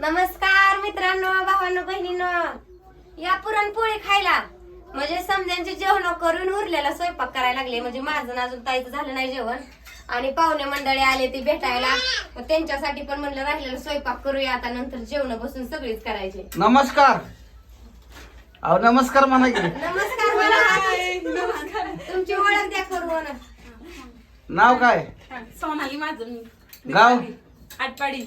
नमस्कार मित्रांनो भावांनो बहिणींनो. या पुरणपोळी खायला म्हणजे समध्यांचे जेवण करून उरलेला स्वयंपाक करायला लागले. म्हणजे माझं ना अजून ताईचं झालं नाही जेवण. आणि पाहुणे मंडळी आले ती भेटायला. त्यांच्यासाठी पण म्हणलं राहिलेलं स्वयंपाक करूया. आता नंतर जेवण बसून सगळीच करायचे. नमस्कार. अहो नमस्कार म्हणा की. नमस्कार. तुमची ओळख द्या करू ना नाव काय? सोनाली माझं गाव? आटपाडी.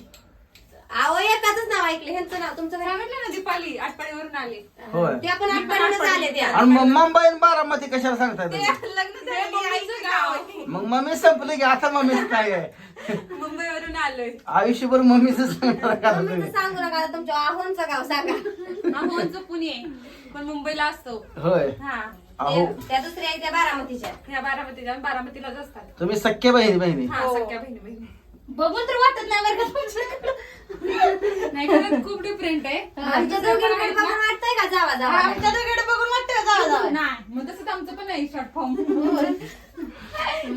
अहो एकाच नाव ऐकले ह्यांचं नाव तुमचं काय? म्हटलं ना दीपाली आटपाडीवरून आले. होय. त्या पण आठवड्यानंच आले त्या. आणि मग मुंबई आणि बारामती कशाला सांगताय ते तुम्ही? लग्न झालं आईचं गाव. मग मम्मी संपली की आता मम्मीच काय आहे? मुंबईवरून आलोय. आयुष्यभर मम्मीच सांगणार का तुम्ही. सांगू नका आता तुमच्या आहोंचं गाव सांगा. आहोंचं पुणे पण मुंबईला असतो. होय. हा. अहो. त्या- त्या दुसऱ्या आहे त्या बारामतीच्या. ह्या बारामतीच्या बारामतीलाच असतात. तुम्ही सख्य बहिणी बहिणी? हा हो. सख्या बहिणी बहिणी. बघून तर वाटत नाही बरं का. नाही खरंच खूप डिफरंट आहे. आमच्या दोघींकडे बघून वाटतंय का जावा जावा? आमच्या दोघीकडे बघून वाटतं जावा जावा? नाही. मग तसंच आमचं पण आहे शॉर्ट फॉर्म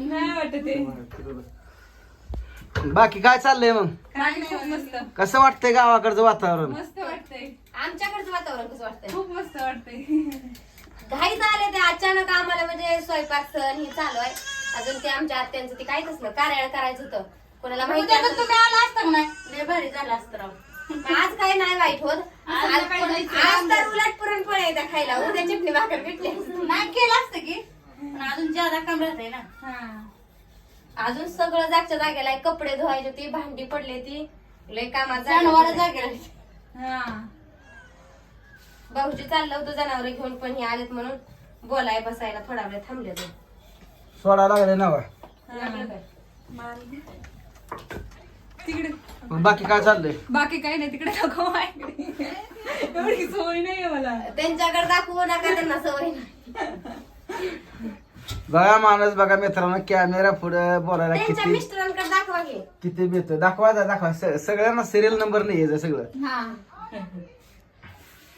नाही वाटत ते. बाकी काय चाललंय मग? खूप मस्त. कसं वाटतंय गावाकडचं वातावरण? मस्त वाटतंय. आमच्याकडचं वातावरण कसं वाटतंय? खूप मस्त वाटतंय. घाईच आले ते अचानक आम्हाला म्हणजे स्वयंपाक सण हे चालू आहे. अजून ते आमच्या आत्यांचं ते काहीच नसलं कार्याळ करायचं होतं. कोणाला माहिती असेल- तुम्ही आला असता नाही? लय भारी झालं असतं राव. आज काही नाही वाईट होत? आज आज सकाळी जायचं. आज तर उलट पुरणपोळ्या येत्या खायला. उद्या चटणी भाकर भेटली नाही केलं असतं की. पण अजून ज्यादा कम राहते ना. अजून सगळं जागच्या जागेला आहे. कपडे धुवायचे ती भांडी पडली ती लय कामात जनावरं जागेला भाऊजी चाललं होतं जनावर घेऊन पण हे आलेत म्हणून बोलाय बसायला थोडा वेळ थांबले होते. सोडायला लागले ना बा. काय? तिकडे. मग बाकी काय चाललंय? बाकी काही नाही तिकडे माझ्याकडे. एवढी सवय नाहीये मला. त्यांच्याकडे दाखवू नका त्यांना सवय नाही. बघा माणूस बघा मित्रांनो कॅमेरा पुढे बोलायला त्यांच्या किती मिस्टरांकडे दाखवा घे किती भेटतो दाखवा दा- दाखवा. स- सगळ्यांना सिरियल नंबर नाही यायचं सगळं.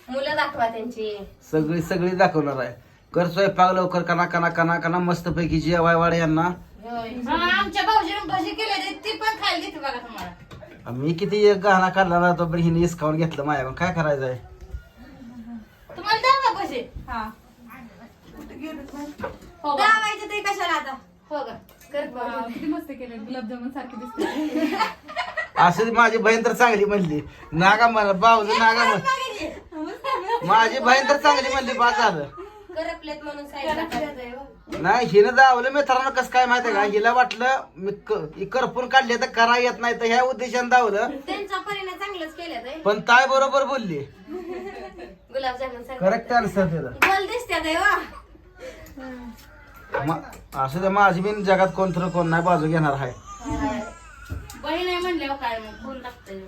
मुलं दाखवा त्यांची. सगळी सगळी दाखवणार आहे. कर स्वयंपाक लवकर कना कना कना कना मस्त पैकी जेवाय वाढ यांना. आमच्या भाऊजीने भजी केले ती पण खायला देते बघा तुम्हाला. मी किती एक गहना काढला ना तो पण हिने हिसकावून घेतलं माझ्याकडून काय करायचं आहे तुम्हाला द्या का भजी. हा. हो का? दावायचं ते कशाला आता? हो का? कर बघ. वाव, किती मस्त केले गुलाबजामुन सारखे दिसते. असं माझी बहीण तर चांगली म्हणली. नागा मला बावलं नागा म्हण- माझी बहीण तर चांगली म्हणली बाद झालं. करपलेत म्हणून साईडला नाही हिनं दावलं मित्रांनो कसं काय माहितीये का? हिला वाटलं मी क- करपून काढले तर करा येत नाही तर ह्या उद्देशाने दावलं त्यांचा परिणाम चांगलंच केलं पण ताय बरोबर बोलली. गुलाबजामुन करेक्ट आन्सर दिलं. गोल दिसत्या देवा म- असं तर माझी बिन जगात कोण तर कोण नाही बाजू घेणार आहे. बहीण आहे म्हणल्यावर काय मग? कोण लागतंय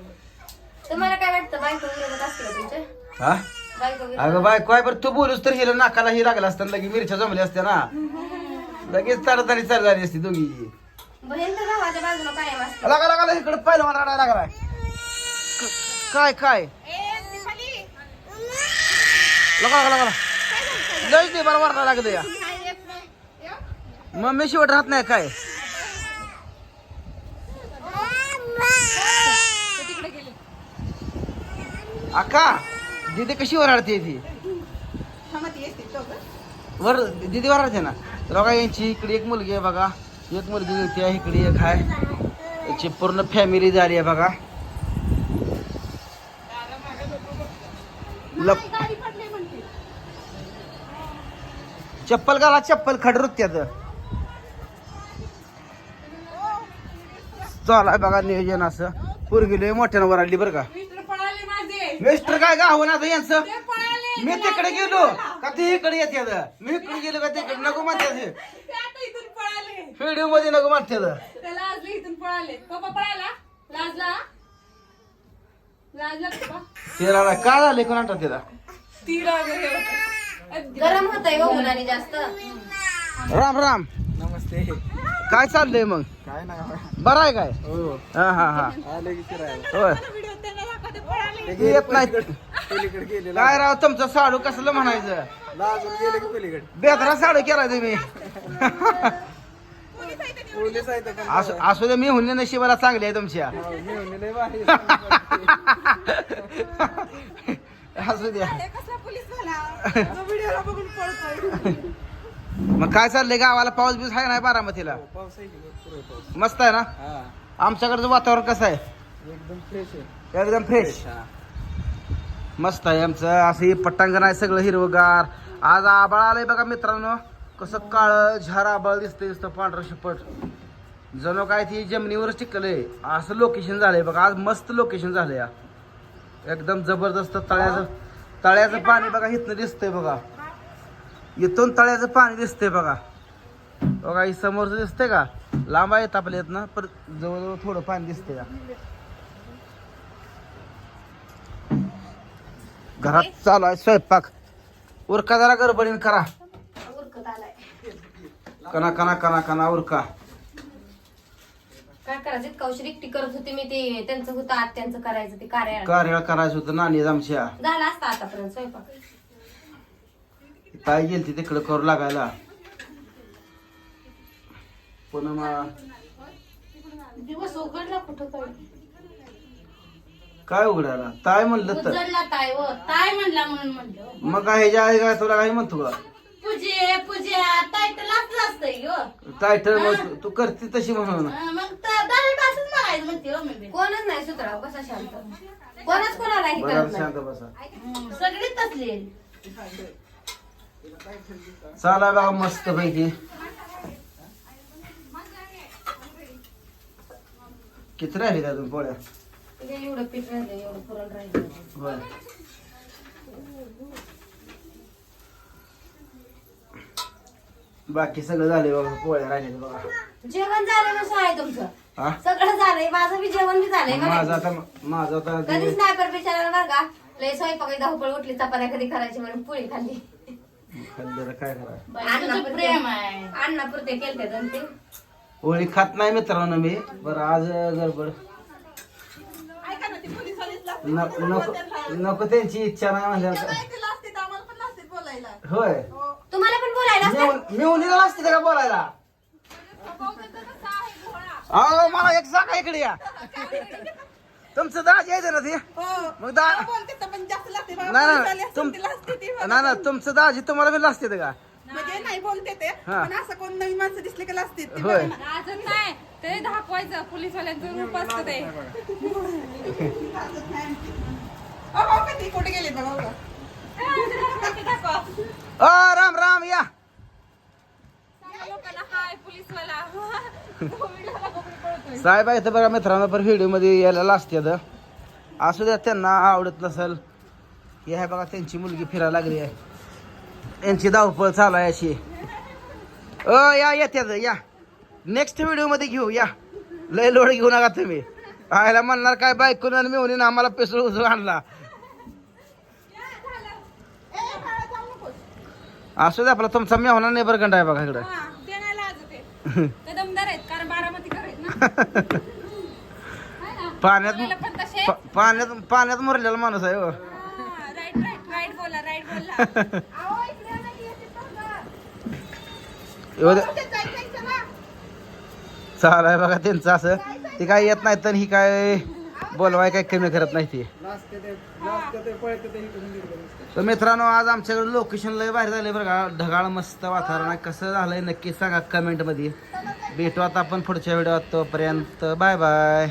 तुम्हाला काय वाटतं? बायको विरोधात का तुमच्या हा? अगं बाय काय बरं तू बोलूस तर हिला नाकाला ही लागला असतं लगेच मिरच्या जमल्या असत्या ना. लगेच चाल झाली असती दोघी. बहीण तर भावाच्या बाजूला कायम असते. लागा लागा इकडे पहिलं मला रडायला लागलाय. काय काय? लगा लगा लगा. लयच नाही बरं वाटायला लागत या. मम्मी शेवट राहत नाही काय? अक्का. दीदी कशी वराडते ती? वर दीदी वराडते ना. बघा यांची इकडे एक मुलगी आहे बघा. एक मुलगी होती आहे इकडे एक आहे. याची पूर्ण फॅमिली झाली आहे बघा. लप चप्पल घाला चप्पल खडरूत त्याच चालाय बघा नियोजन असं. पोरगी लय मोठ्यानं वराडली बरं का. मिस्टर काय गाव आता यांचं? ते पळाले मी तिकडे गेलो. का ते इकडे येते मी इकडे गेलो का तिकडे नको म्हणते ते आता इथून पळाले. व्हिडिओमध्ये नको म्हणते ते लाजले इथून पळाले. पप्पा पळाला? लाजला? लाजला पप्पा? तिला काय झालं कोणाला तिला ती राग हे होतं. गरम होतंय हो उन्हाने जास्त. राम राम. नमस्ते. काय चाललंय मग? काय ना बरं आहे काय? हो. हा हा हा. आले की फिरायला. होय. ते येत नाही पलीकडे गेले काय राव तुमचं साडू कसलं म्हणायचं? लाजून गेले की पलीकडे. बेदरा साडू केला तुम्ही. पोलीस आहेत पण असू असू दे मी हुन्ने नशिबाला चांगली आहे तुमच्या. हो, मी म्हणले लय भारी. असू द्या. कसला पोलीस झाला? जो व्हिडिओला बघून पळतोय. मग काय चाललंय? गावाला पाऊस बिऊस आहे नाही बारामतीला? पाऊस आहे की भरपूर आहे पाऊस. मस्त आहे ना? हा. आमच्याकडचं वातावरण कसं आहे? एकदम फ्रेश आहे. एकदम फ्रेश हा. मस्त आहे आमचं. असं हे पट्टांगण आहे सगळं हिरवगार. आज आबाळ आलंय बघा मित्रांनो. कसं काळ झार आबाळ दिसतंय दिसतं पांढरं शिपट जणू काय ती जमिनीवरच टिकलंय. असं लोकेशन झालंय बघा. आज मस्त लोकेशन झालंय. या. एकदम जबरदस्त तळ्याचं तळ्याचं पाणी बघा इथनं दिसतंय बघा. इथून तळ्याचं पाणी दिसतंय बघा. बघा ही समोरचं दिसतंय का? लांब आहे आपल्या इथनं पण जवळजवळ थोडं पाणी दिसतंय. घरात चालू आहे स्वयंपाक. उरका जरा गडबडीन करा. उरकत आलाय. कना कना कना कना उरका. काय करायचं? इतका उशीर एकटी करत होती मी ते त्यांचं होतं करायचं ते कार्याळ करायचं होतं नाणी आमच्या झाला असता आतापर्यंत स्वयंपाक. ताई गेलती तिकडे करू लागायला. पुन्हा दिवस उघडला कुठं काय काय उघडायला? ताय म्हणलं तर. ताय व ताय म्हणला म्हणून म्हणलं. मग काय ह्याच्या आहे काय तुला काही म्हणतो का? पूजे पूजा असतंय ग. टायटल मग तू- तू करते तशी म्हणून. मग डायरेक्ट असंच म्हणायचं म्हणते हो मी कोणच नाही सुधराव कसा शांत? कोणच कोणाला हे बरं करत नाही. शांत बसा. हम्म, सगळी तसली चाला बघा मस्त पैकी. किती राहिले का तुम्ही पोळ्या? एवढं पीठ राहिलं एवढं पुरण राहिलं बर. बाकी सगळं झाले बघा पोळ्या राहिले बघा. जेवण झालं नसं आहे तुमचं? हा? सगळं झालंय माझं बी जेवण बी झालंय माझं. आता माझं आता कधीच नाही पर बिचारायला बरं का? लय स्वयंपाक धावपळ उठली चपात्या कधी करायची म्हणून पोळी खाल्ली. खाल्लेलं काय करायचं बाई, तुझं प्रेम आहे अण्णापुरते केलते दोन ते होळी खात नाही मित्रांनो मी बरं आज गडबड ऐका ना ती पोलीसवालीच लागते न- नको नको त्यांची इच्छा नाही म्हणजे बोलायला. होय. हो. तुम्हाला पण बोलायला असतं? मेहून- मेहुणीला असते का बोलायला? अहो मला एक सांगा इकडे या. तुमचं दाज यायचं ना ते. हो. मग दा. नाही तुम नाही ना तुमचं दाजी तुम्हाला बी असते का? नाही बोलते ते हा. पण असं कोण नवीन माणसं दिसले का असते ती. होय. अजून नाही ते दाखवायचं पोलीसवाल्यांचं रूप असतं ते. अहो कधी कुठे गेले बघा बघा. अ राम राम या. लोकांना हाय पोलीसवाला. साहेब आहे तर बघा मित्रांनो पण व्हिडिओमध्ये यायला असते असू द्या त्यांना आवडत नसेल. हे आहे बघा त्यांची मुलगी फिरायला लागली आहे. यांची धावपळ चालू आहे अशी. अ या येत्यात या. नेक्स्ट व्हिडिओमध्ये घेऊ या. लय लोड घेऊ नका तुम्ही. आयला म्हणणार काय बायकून आणि मिळून आम्हाला पेसळ उचलून आणला. असू द्या आपला तुमचा मेहना नाही बरं गंडा आहे बघा इकडं? पाण्यात पाण्यात पाण्यात मरलेला माणूस आहे हो. एवढं चालाय बघा त्यांचं असं. ते काय येत नाही तर ही काय बोलवाय काय कमी करत नाही ती. तर मित्रांनो आज आमच्याकडे लोकेशन लय बाहेर झालंय बरं का. ढगाळ मस्त वातावरण आहे. कसं झालंय नक्की सांगा कमेंटमध्ये. भेटू आता आपण पुढच्या व्हिडिओत तोपर्यंत बाय बाय